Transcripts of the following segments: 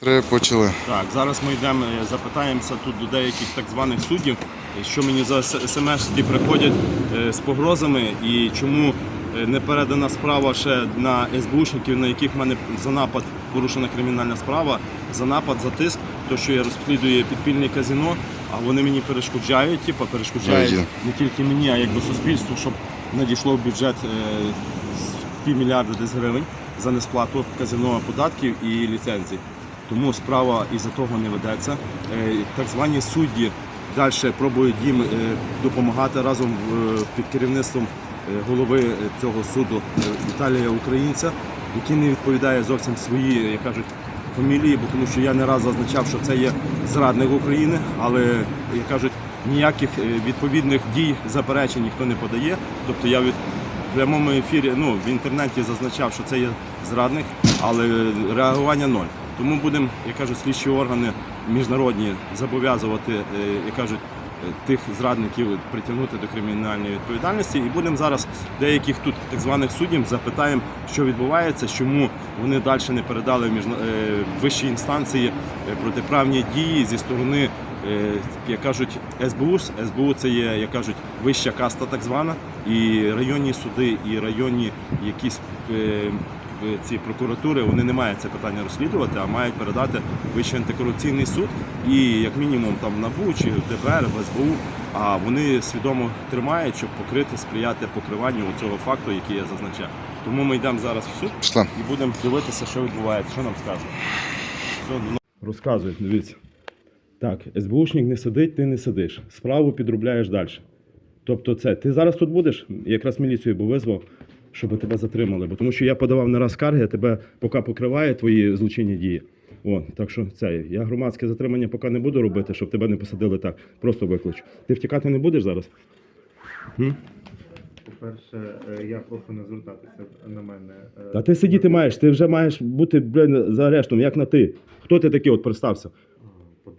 Три почали. Так, зараз ми йдемо, е, запитаємося тут до деяких так званих суддів, е, що мені за смс приходять е, з погрозами і чому не передана справа ще на СБУшників, на яких в мене за напад порушена кримінальна справа, за напад, за тиск, то що я розслідую підпільне казино, а вони мені перешкоджають, типу, перешкоджають Знаю. не тільки мені, а якби суспільству, щоб надійшло в бюджет півмільярда десь гривень за несплату казино податків і ліцензій. Тому справа із-за того не ведеться. Е, Так звані судді далі пробують їм е, допомагати разом е, під керівництвом голови цього суду Віталія Українця, який не відповідає зовсім свої, як кажуть, фамілії, бо тому що я не раз зазначав, що це є зрадник України, але як кажуть, ніяких відповідних дій заперечень ніхто не подає. Тобто я від прямому ефірі, ну в інтернеті зазначав, що це є зрадник, але реагування ноль. Тому будемо, як кажуть, слідчі органи міжнародні зобов'язувати, е, як кажуть, е, тих зрадників притягнути до кримінальної відповідальності. І будемо зараз деяких тут так званих суддів запитаємо, що відбувається, чому вони далі не передали в міжна- е, вищі інстанції протиправні дії зі сторони. Як кажуть, СБУ, СБУ це є, як кажуть, вища каста так звана, і районні суди, і районні якісь е, ці прокуратури, вони не мають це питання розслідувати, а мають передати Вищий антикорупційний суд і як мінімум там НАБУ чи ДБР, в СБУ. А вони свідомо тримають, щоб покрити, сприяти покриванню цього факту, який я зазначав. Тому ми йдемо зараз в суд Пішла. і будемо дивитися, що відбувається, що нам скажуть. Розказують, дивіться. Так, СБУшник не сидить, ти не сидиш. Справу підробляєш далі. Тобто, це ти зараз тут будеш, якраз міліцію би визвав, щоб тебе затримали. Бо тому що я подавав не раз скарги, а тебе поки покриває твої злочинні дії. О, так що це я громадське затримання поки не буду робити, щоб тебе не посадили так. Просто викличу. Ти втікати не будеш зараз? По-перше, е, я прошу не звертатися на мене. е, Та ти сидіти маєш, ти вже маєш бути блин, за арештом, як на ти. Хто ти такий, от представся?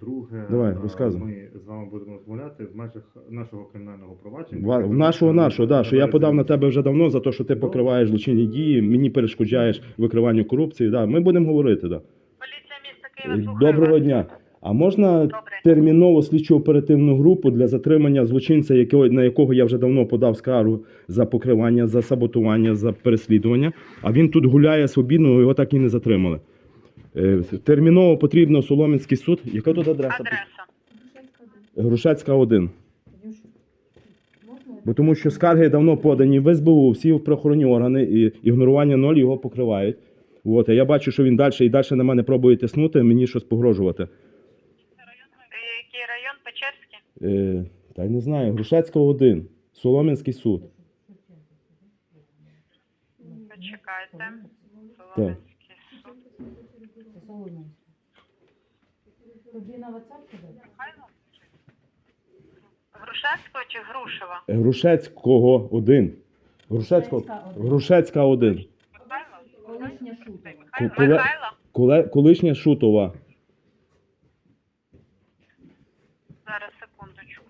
По-друге, Давай, е, розказуй. ми з вами будемо розмовляти в межах нашого кримінального провадження. Ва- В нашого нашого, да, що я подав на тебе вже давно за те, що ти покриваєш злочинні дії, мені перешкоджаєш викриванню корупції. Да. Ми будемо говорити, да. Поліція міста Києва слухає Доброго вас. дня. А можна Добре. терміново слідчу оперативну групу для затримання злочинця, якого, на якого я вже давно подав скаргу за покривання, за саботування, за переслідування. А він тут гуляє свобідно, його так і не затримали. Е, Терміново потрібно Соломінський суд. Яка тут адреса? Адреса. Грушецька 1. Бо тому що скарги давно подані в СБУ, всі правоохоронні органи, і ігнорування ноль його покривають. От, а я бачу, що він далі і далі на мене пробує тиснути, мені щось погрожувати. Який район? Печерський? Е, та й не знаю, Грушецька 1, Солом'янський суд. Почекайте. Солом'янський суд. Михайло? Грушевського чи Грушева? Е, Грушецького 1. Грушецького, Грушецька 1. Михайло? Колишня. Михайло? Коле- Михайло? Коле, колишня Шутова. Зараз, секундочку.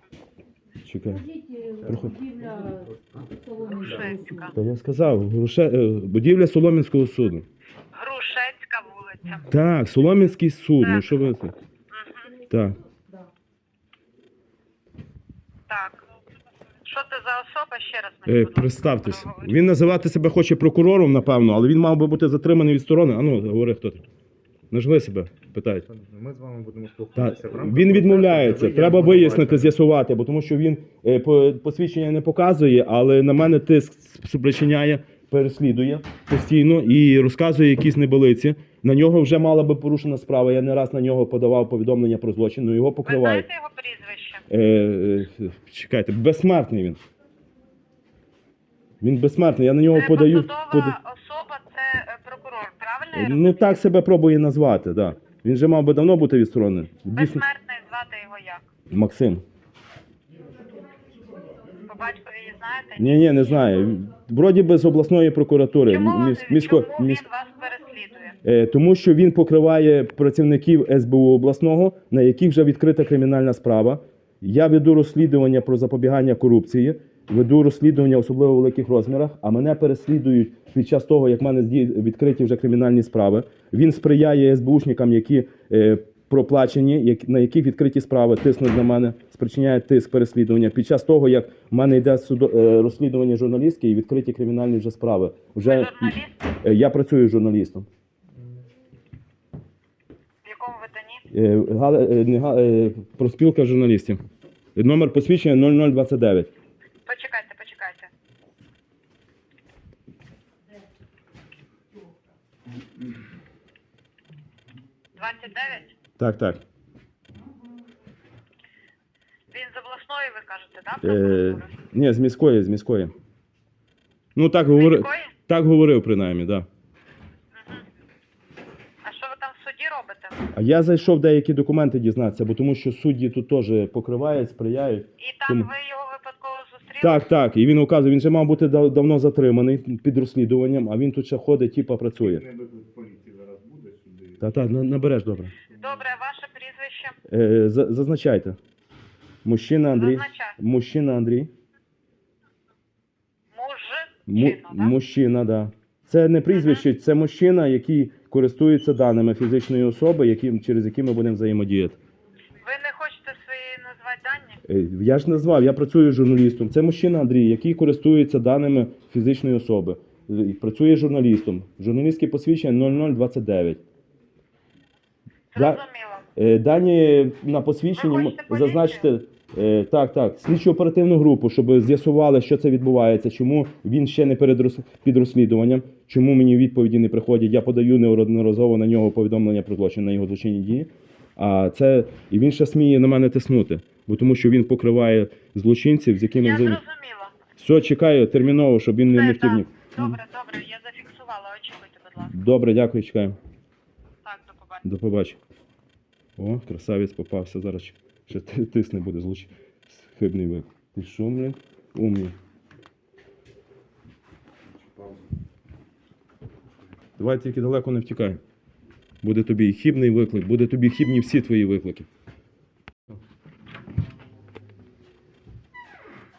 Чекай. Скажіть, Проходь. будівля Соломінського Грушецька. Та я сказав, Груше, е, будівля Солом'янського суду. Грушецька. Так, Солом'янський суд. Ну що ви це? Угу. Так. Так. Що це за особа? Ще раз Е, мені, будь ласка, представтесь. проговоріть. Він називати себе хоче прокурором, напевно, але він мав би бути затриманий від сторони. А ну, говори, хто ти. Нажви себе, питають. Ми з вами будемо Так, спілкуватися. в рамках він відмовляється. Треба вияснити, з'ясувати, бо тому що він е, по- посвідчення не показує, але на мене тиск спричиняє, переслідує постійно і розказує якісь небелиці. На нього вже мала би порушена справа. Я не раз на нього подавав повідомлення про злочин, але його Ви покривають. знаєте його прізвище? Е, е, чекайте, безсмертний він. Він безсмертний. Я на нього Це подаю. посадова пода- особа, це е, прокурор, правильно? я Ну розумію? так себе пробує назвати, так. Да. Він же мав би давно бути відсторонений. Дійсно, Безсмертний звати його як? Максим. По батькові знаєте? Ні, ні, не знаю. Вроді би з обласної прокуратури. Чому, Міс- місько- чому міс- він вас переслідує? Е, Тому що він покриває працівників СБУ обласного, на яких вже відкрита кримінальна справа. Я веду розслідування про запобігання корупції. веду розслідування особливо в великих розмірах, а мене переслідують під час того, як в мене зді- відкриті вже кримінальні справи. Він сприяє СБУшникам, які е, проплачені, на яких відкриті справи тиснуть на мене, спричиняє тиск переслідування. Під час того, як в мене йде судо, е, розслідування журналістське і відкриті кримінальні вже справи. Вже е, я працюю журналістом. В якому виданні? Е, е, не Га- е, Проспілка журналістів. Номер посвідчення 0029. Почекайте, почекайте. Двадцять дев'ять? Так, так. Він з обласної, ви кажете, так? Е, прокуратури? ні, з міської, з міської. Ну так говорив. Міської? Так говорив принаймні, так. Да. А що ви там в суді робите? А я зайшов деякі документи дізнатися, бо тому що судді тут теж покривають, сприяють. І там Тому- ви його випадково зустріли? Так, так. І він указує, він же мав бути дав- давно затриманий під розслідуванням, а він тут ще ходить, типа працює. Не виклик поліції зараз буде сюди. Та та на- набереш добре. Добре, ваше прізвище? Е, зазначайте. Мужчина Андрій. Зазначаю. Мужчина Андрій. Му- Мужчина? Мужчина, да. Це не прізвище, це мужчина, який користується даними фізичної особи, які, через які ми будемо взаємодіяти. Ви не хочете свої назвати дані? Е, Я ж назвав, я працюю журналістом. Це мужчина Андрій, який користується даними фізичної особи. Е, Працює журналістом. Журналістське посвідчення 0029. Да- Зрозуміло. Е, Дані на посвідченні Ви м- хочете поліцію? зазначте. е, Так, так, слідчу оперативну групу, щоб з'ясували, що це відбувається, чому він ще не перед роз- під розслідуванням, чому мені відповіді не приходять. Я подаю неодноразово на нього повідомлення про злочин на його злочинні дії. А це і він ще сміє на мене тиснути, бо тому що він покриває злочинців, з якими Я взаєм... зрозуміла. Все, чекаю терміново, щоб він не, не Все, втів ні. Добре, добре, я зафіксувала. Очікуйте, будь ласка. Добре, дякую, чекаю. До побачення. О, красавець попався. Зараз ще тисне буде злоч. Хибний вик. Ти що, блін? Умний. Давай тільки далеко не втікай. Буде тобі і хібний виклик, буде тобі хібні всі твої виклики.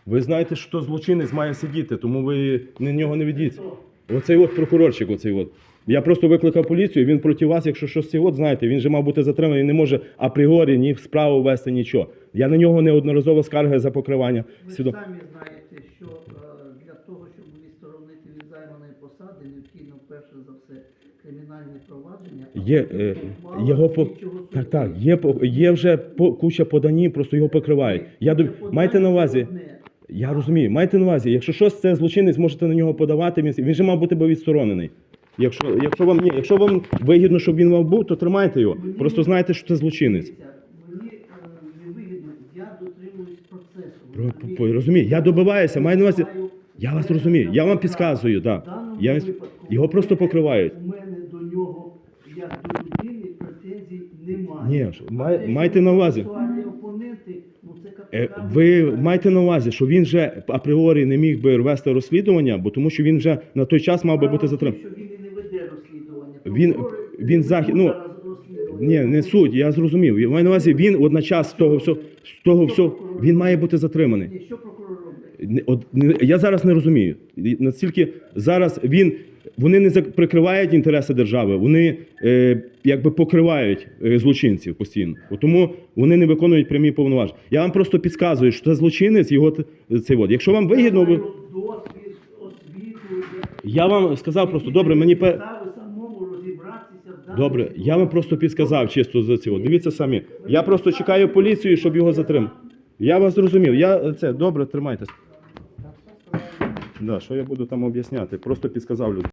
Ви знаєте, що злочинець має сидіти, тому ви на нього не ведіться. Оцей от прокурорчик, оцей от. Я просто викликав поліцію, він проти вас, якщо щось от, знаєте, він же мав бути затриманий, він не може апріорі ні в справу вести, нічого. Я на нього неодноразово скарги за покривання. Ви свідом- самі знаєте, що е, для того, щоб відсторонити від займаної посади, необхідно перше за все кримінальне провадження. а Є, потім е, ухвала його по... слідчого суду. Так, так, є, по- є вже по... куча поданів, просто його покривають. Я доб... Подання Майте на це увазі, одне. я розумію, майте на увазі, якщо щось це злочинець, можете на нього подавати, він, він же мав бути би відсторонений. Якщо, якщо, вам, ні, якщо вам вигідно, щоб він вам був, то тримайте його. Мені- Просто знайте, що це злочинець. Мені е, я дотримуюсь процесу. Про- розумієте? по- розумію, я добиваюся, маю на увазі- Я вас розумію, я вам підказую, В так. даному Я... випадку Його просто покривають. У мене до нього, як до людини, претензій немає. Ні, ж, май- майте на увазі. сексуальні опоненти, ну це Е, Ви неправильно. маєте на увазі, що він вже апріорі не міг би вести розслідування, бо тому що він вже на той час мав би бути Справа в затриманий. тім, що він і не веде розслідування. Він- він захід- ну. Ні, не суть, я зрозумів. Я маю на увазі, він одночас з того всього, з того всього, він має бути затриманий. Що прокурор робить? Я зараз не розумію. Наскільки зараз він. Вони не прикривають інтереси держави, вони е, якби покривають е, злочинців постійно. Тому вони не виконують прямі повноваження. Я вам просто підказую, що це злочинець, його цей от. Якщо вам вигідно, ви... я вам сказав просто добре, мені добре. Я вам просто підказав чисто за цього. Дивіться самі. Я просто чекаю поліцію, щоб його затримати. Я вас зрозумів. Я це добре, тримайтесь. Да, що я буду там об'ясняти? Просто підказав людям.